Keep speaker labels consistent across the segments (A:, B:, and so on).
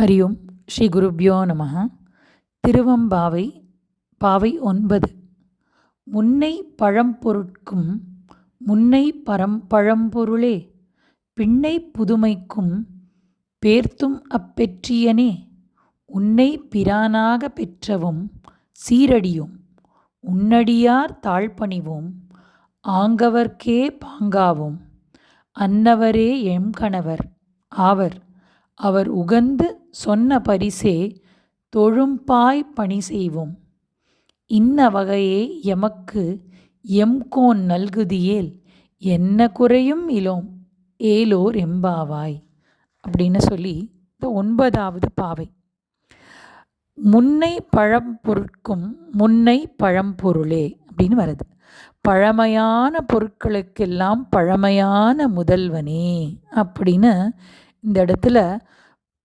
A: ஹரி ஓம் ஸ்ரீ குருப்யோ நம திருவம்பாவை பாவை ஒன்பது। முன்னை பழம்பொருட்கும் முன்னை பரம் பழம்பொருளே பின்னை புதுமைக்கும் பேர்த்தும் அப்பெற்றியனே உன்னை பிரானாக பெற்றவும் சீரடியும் உன்னடியார் தாழ்பணிவோம் ஆங்கவர்க்கே பாங்காவோம் அன்னவரே எம் கணவர் ஆவர் அவர் உகந்து சொன்ன பரிசே தொழும்பாய் பணி செய்வோம். இன்ன வகையே எமக்கு எம்கோன் நல்குதியேல் என்ன குறையும் இலோம் ஏலோர் எம்பாவாய். அப்படின்னு சொல்லி இந்த ஒன்பதாவது பாவை. முன்னை பழம்பொருட்கும் முன்னை பழம்பொருளே அப்படின்னு வருது. பழமையான பொருட்களுக்கெல்லாம் பழமையான முதல்வனே அப்படின்னு இந்த இடத்துல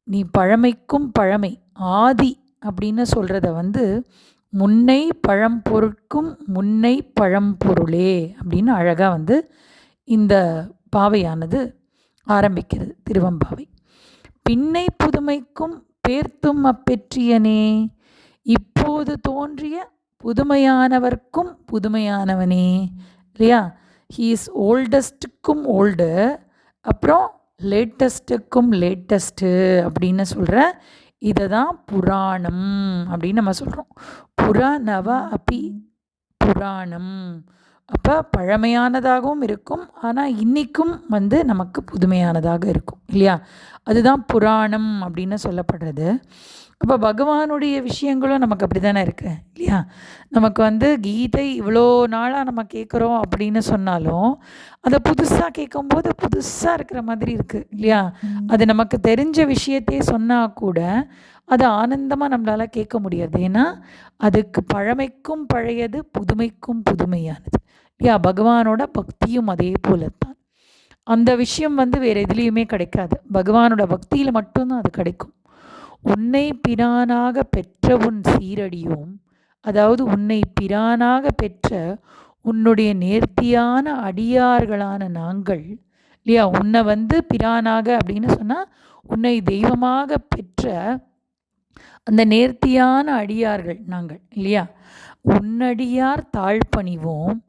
A: நீ பழமைக்கும் பழமை ஆதி அப்படின்னு சொல்கிறத வந்து முன்னை பழம்பொருட்கும் முன்னை பழம்பொருளே அப்படின்னு அழகாக வந்து இந்த பாவையானது ஆரம்பிக்கிறது திருவம்பாவை. பின்னை புதுமைக்கும் பேர்த்தும் அப்பெற்றியனே இப்போது தோன்றிய புதுமையானவர்க்கும் புதுமையானவனே. இல்லையா? ஹீ இஸ் ஓல்டஸ்ட்டுக்கும் ஓல்டு அப்புறம் லேட்டஸ்ட்டுக்கும் லேட்டஸ்ட்டு அப்படின்னு சொல்கிற இதை தான் புராணம் அப்படின்னு நம்ம சொல்கிறோம் புராணவ அப்பி புராணம். அப்போ பழமையானதாகவும் இருக்கும் ஆனால் இன்றைக்கும் வந்து நமக்கு புதுமையானதாக இருக்கும் இல்லையா? அதுதான் புராணம் அப்படின்னு சொல்லப்படுறது. அப்போ பகவானுடைய விஷயங்களும் நமக்கு அப்படி தானே இருக்கு இல்லையா? நமக்கு வந்து கீதை இவ்வளோ நாளாக நம்ம கேட்குறோம் அப்படின்னு சொன்னாலும் அதை புதுசாக கேட்கும்போது புதுசாக இருக்கிற மாதிரி இருக்குது இல்லையா? அது நமக்கு தெரிஞ்ச விஷயத்தையே சொன்னால் கூட அது ஆனந்தமாக நம்மளால் கேட்க முடியாது. ஏன்னா அதுக்கு பழமைக்கும் பழையது புதுமைக்கும் புதுமையானது இல்லையா? பகவானோட பக்தியும் அதே போல தான் அந்த விஷயம் வந்து வேறு எதுலேயுமே கிடைக்காது. பகவானோட பக்தியில் மட்டும்தான் அது கிடைக்கும். உன்னை பிரானாக பெற்ற உன் சீரடியும் அதாவது உன்னை பிரானாக பெற்ற உன்னுடைய நேர்த்தியான அடியார்களான நாங்கள் இல்லையா? உன்னை வந்து பிரானாக அப்படின்னு சொன்னால் உன்னை தெய்வமாக பெற்ற அந்த நேர்த்தியான அடியார்கள் நாங்கள் இல்லையா? உன்னடியார் தாழ்பணிவோம்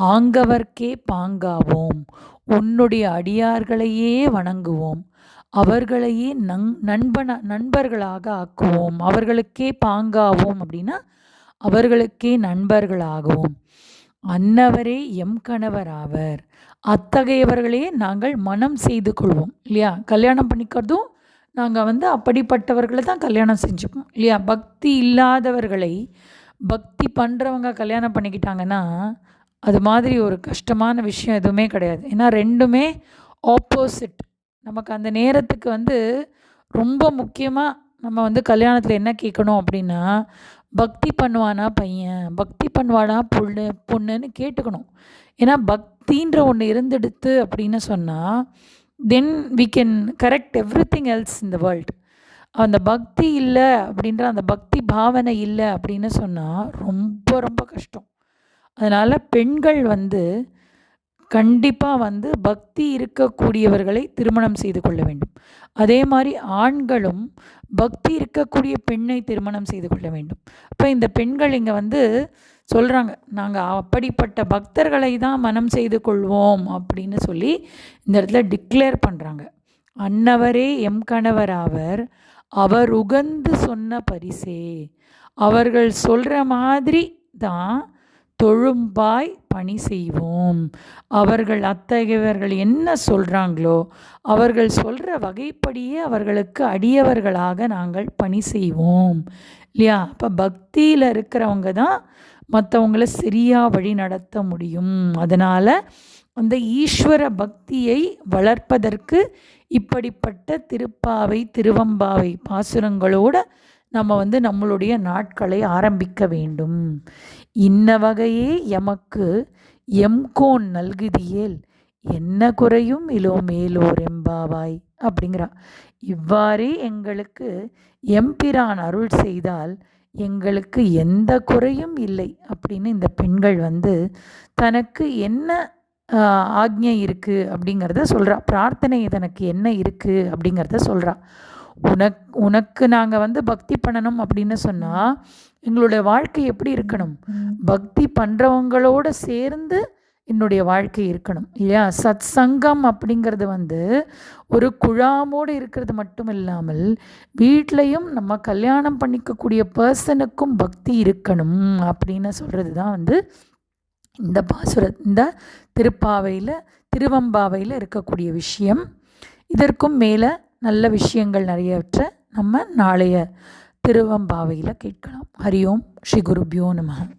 A: ஆங்கவர்க்கே பாங்காவோம். உன்னுடைய அடியார்களையே வணங்குவோம். அவர்களையே நங் நண்பன நண்பர்களாக ஆக்குவோம். அவர்களுக்கே பாங்காவோம் அப்படின்னா அவர்களுக்கே நண்பர்களாகவும். அன்னவரே எம் கணவர் ஆவர். அத்தகையவர்களே நாங்கள் மனம் செய்து கொள்வோம். இல்லையா? கல்யாணம் பண்ணிக்கிறதும் நாங்கள் வந்து அப்படிப்பட்டவர்களை தான் கல்யாணம் செஞ்சுப்போம். இல்லையா? பக்தி இல்லாதவர்களை பக்தி பண்ணுறவங்க கல்யாணம் பண்ணிக்கிட்டாங்கன்னா அது மாதிரி ஒரு கஷ்டமான விஷயம் எதுவுமே கிடையாது. ஏன்னா ரெண்டுமே ஆப்போசிட் நமக்கு அந்த நேரத்துக்கு வந்து ரொம்ப முக்கியமாக நம்ம வந்து கல்யாணத்தில் என்ன கேட்கணும் அப்படின்னா பக்தி பண்ணுவானா பையன்? பக்தி பண்ணுவானா பொண்ணு பொண்ணுன்னு கேட்டுக்கணும். ஏன்னா பக்தின்ற ஒன்று இருந்தெடுத்து அப்படின்னு சொன்னால் then we can correct everything else இந்த வேர்ல்டு அந்த பக்தி இல்லை அப்படின்ற அந்த பக்தி பாவனை இல்லை அப்படின்னு சொன்னால் ரொம்ப ரொம்ப கஷ்டம். அதனால் பெண்கள் வந்து கண்டிப்பாக வந்து பக்தி இருக்கக்கூடியவர்களை திருமணம் செய்து கொள்ள வேண்டும். அதே மாதிரி ஆண்களும் பக்தி இருக்கக்கூடிய பெண்ணை திருமணம் செய்து கொள்ள வேண்டும். இப்போ இந்த பெண்கள் இங்கே வந்து சொல்கிறாங்க நாங்கள் அப்படிப்பட்ட பக்தர்களை தான் மனம் செய்து கொள்வோம் அப்படின்னு சொல்லி இந்த இடத்துல டிக்ளேர் பண்ணுறாங்க அன்னவரே எம் கணவராவர் அவர் உகந்து சொன்ன பரிசே அவர்கள் சொல்கிற மாதிரி தான் தொழும்பாய் பணி செய்வோம். அவர்கள் அத்தகையவர்கள் என்ன சொல்கிறாங்களோ அவர்கள் சொல்கிற வகைப்படியே அவர்களுக்கு அடியவர்களாக நாங்கள் பணி செய்வோம். இல்லையா? அப்போ பக்தியில் இருக்கிறவங்க தான் மற்றவங்களை சரியாக வழி நடத்த முடியும். அதனால் அந்த ஈஸ்வர பக்தியை வளர்ப்பதற்கு இப்படிப்பட்ட திருப்பாவை திருவம்பாவை பாசுரங்களோடு நம்ம வந்து நம்மளுடைய நாட்களை ஆரம்பிக்க வேண்டும். இன்ன வகையே எமக்கு எம்கோன் நல்குதியேல் என்ன குறையும் இலோ மேலோர் எம்பாவாய் அப்படிங்கிறா இவ்வாறே எங்களுக்கு எம்பிரான் அருள் செய்தால் எங்களுக்கு எந்த குறையும் இல்லை அப்படின்னு இந்த பெண்கள் வந்து தனக்கு என்ன ஆக்ஞை இருக்குது அப்படிங்கிறத சொல்கிறா பிரார்த்தனை தனக்கு என்ன இருக்குது அப்படிங்கிறத சொல்கிறா உனக் உனக்கு நாங்கள் வந்து பக்தி பண்ணணும் அப்படின்னு சொன்னால் எங்களுடைய வாழ்க்கை எப்படி இருக்கணும்? பக்தி பண்ணுறவங்களோட சேர்ந்து என்னுடைய வாழ்க்கை இருக்கணும் இல்லையா? சத் சங்கம் அப்படிங்கிறது வந்து ஒரு குழாமோடு இருக்கிறது மட்டும் இல்லாமல் வீட்லேயும் நம்ம கல்யாணம் பண்ணிக்கக்கூடிய பர்சனுக்கும் பக்தி இருக்கணும் அப்படின்னு சொல்கிறது தான் வந்து இந்த பாசுர இந்த திருப்பாவையில் திருவம்பாவையில் இருக்கக்கூடிய விஷயம். இதற்கும் மேலே நல்ல விஷயங்கள் நிறையவற்றை நம்ம நாளைய திருவம்பாவையில் கேட்கலாம். ஹரி ஓம் ஸ்ரீ குருபியோ நமகம்